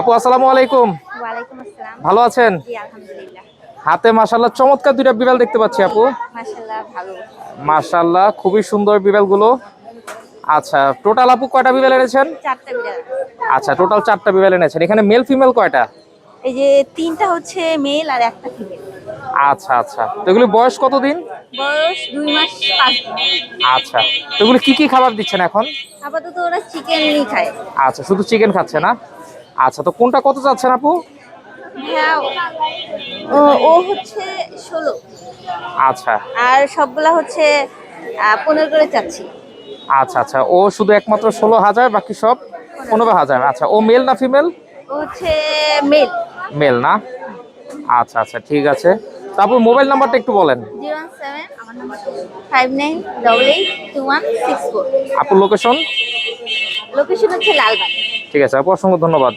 আপু আসসালামু আলাইকুম। ভালো আছেন? হাতে মাশাল্লাহ চমৎকার দুইটা বিড়াল দেখতে পাচ্ছি আপু। মাশাল্লাহ খুবই সুন্দর বিড়ালগুলো। আচ্ছা টোটাল আপু কয়টা বিড়াল এনেছেন? আচ্ছা টোটাল চারটা বিড়াল এনেছেন। এখানে মেল ফিমেল কয়টা? এই যে তিনটা হচ্ছে মেল আর একটা ফিমেল আচ্ছা আচ্ছা। তো এগুলি বয়স কতদিন? বয়স দুই মাস পাঁচ দিন। আচ্ছা। তো এগুলি কি কি খাবার দিচ্ছেন এখন? আপাতত ওরা চিকেনই খায়। আচ্ছা শুধু চিকেন খাচ্ছে না? আচ্ছা তো কোনটা কত চাচ্ছেন আপু? হ্যাঁ ও। হচ্ছে ষোলো। আচ্ছা। আর সবগুলা হচ্ছে পনেরো করে চাচ্ছি। আচ্ছা আচ্ছা। ও শুধু একমাত্র ষোলো হাজার বাকি সব পনেরো হাজার। আচ্ছা ও মেল না ফিমেল? ও হচ্ছে মেল। মেল না? আচ্ছা আচ্ছা ঠিক আছে। তারপর মোবাইল নাম্বারটা একটু বলেন। আপুর লোকেশন? লোকেশন হচ্ছে লালবাগ। ঠিক আছে আপু অসংখ্য ধন্যবাদ।